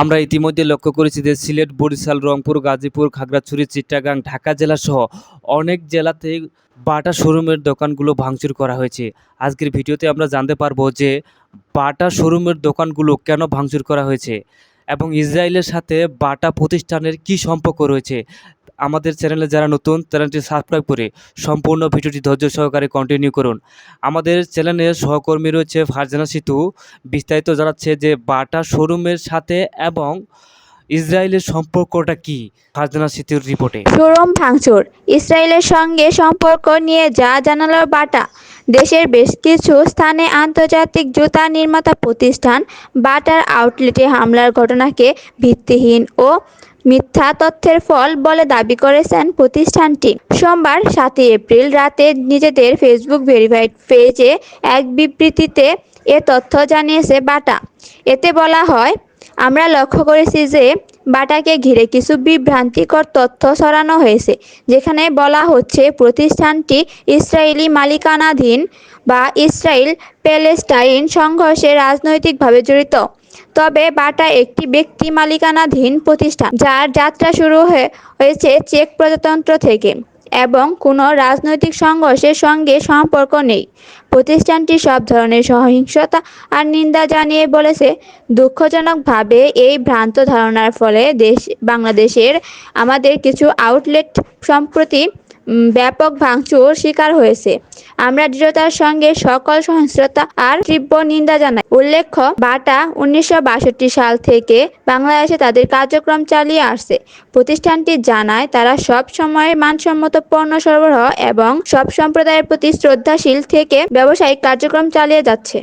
আমরা ইতিমধ্যে লক্ষ্য করেছি যে সিলেট, বরিশাল, রংপুর, গাজীপুর, খাগড়াছড়ি, চিটাগাং, ঢাকা জেলা সহ অনেক জেলাতে বাটা শোরুমের দোকানগুলো ভাঙচুর করা হয়েছে। আজকের ভিডিওতে আমরা জানতে পারব যে বাটা শোরুমের দোকানগুলো কেন ভাঙচুর করা হয়েছে এবং ইসরায়েলের সাথে বাটা প্রতিষ্ঠানের কি সম্পর্ক রয়েছে। আমাদের চ্যানেলে যারা নতুন চ্যানেলটি সাবস্ক্রাইব করে সম্পূর্ণ ভিডিওটি ধৈর্য সহকারে কন্টিনিউ করুন। আমাদের চ্যানেলের সহকর্মী রয়েছে ফারজানা সিতু। বিস্তারিত জানাচ্ছে যে বাটা শোরুমের সাথে এবং ইসরায়েলের সম্পর্কটা কি? ফারজানা সিতুর রিপোর্টে শোরুম ভাঙচুর, ইসরায়েলের সঙ্গে সম্পর্ক নিয়ে যা জানালো বাটা। দেশের বেশ কিছু স্থানে আন্তর্জাতিক জুতা নির্মাতা প্রতিষ্ঠান বাটার আউটলেটে হামলার ঘটনাকে ভিত্তিহীন ও মিথ্যা তথ্যের ফল বলে দাবি করেছেন প্রতিষ্ঠানটি। সোমবার সাতই এপ্রিল রাতে নিজেদের ফেসবুক ভেরিফাইড পেজে এক বিবৃতিতে এ তথ্য জানিয়েছে বাটা। এতে বলা হয় আমরা লক্ষ্য করেছি যে বাটাকে ঘিরে কিছু বিভ্রান্তিকর তথ্য ছড়ানো হয়েছে, যেখানে বলা হচ্ছে প্রতিষ্ঠানটি ইসরায়েলি মালিকানাধীন বা ইসরায়েল প্যালেস্টাইন সংঘর্ষে রাজনৈতিকভাবে জড়িত। তবে বাটা একটি ব্যক্তি মালিকানাধীন প্রতিষ্ঠান, যার যাত্রা শুরু হয়ে- হয়েছে চেক প্রজাতন্ত্র থেকে। এবং কোনো রাজনৈতিক সংঘর্ষের সঙ্গে সম্পর্ক নেই। প্রতিষ্ঠানটি সব ধরনের সহিংসতা আর নিন্দা জানিয়ে বলেছে, দুঃখজনকভাবে এই ভ্রান্ত ধারণার ফলে দেশ বাংলাদেশের আমাদের কিছু আউটলেট সম্প্রতি ব্যাপক ভাঙচুর শিকার হয়েছে। আমরা দৃঢ়তার সঙ্গে সকল সহিংসতা আর তীব্র নিন্দা জানাই। উল্লেখ্য, বাটা উনিশশো বাষট্টি সাল থেকে বাংলাদেশে তাদের কার্যক্রম চালিয়ে আসছে। প্রতিষ্ঠানটি জানায়, তারা সব সময় মানসম্মত পণ্য সরবরাহ এবং সব সম্প্রদায়ের প্রতি শ্রদ্ধাশীল থেকে ব্যবসায়িক কার্যক্রম চালিয়ে যাচ্ছে।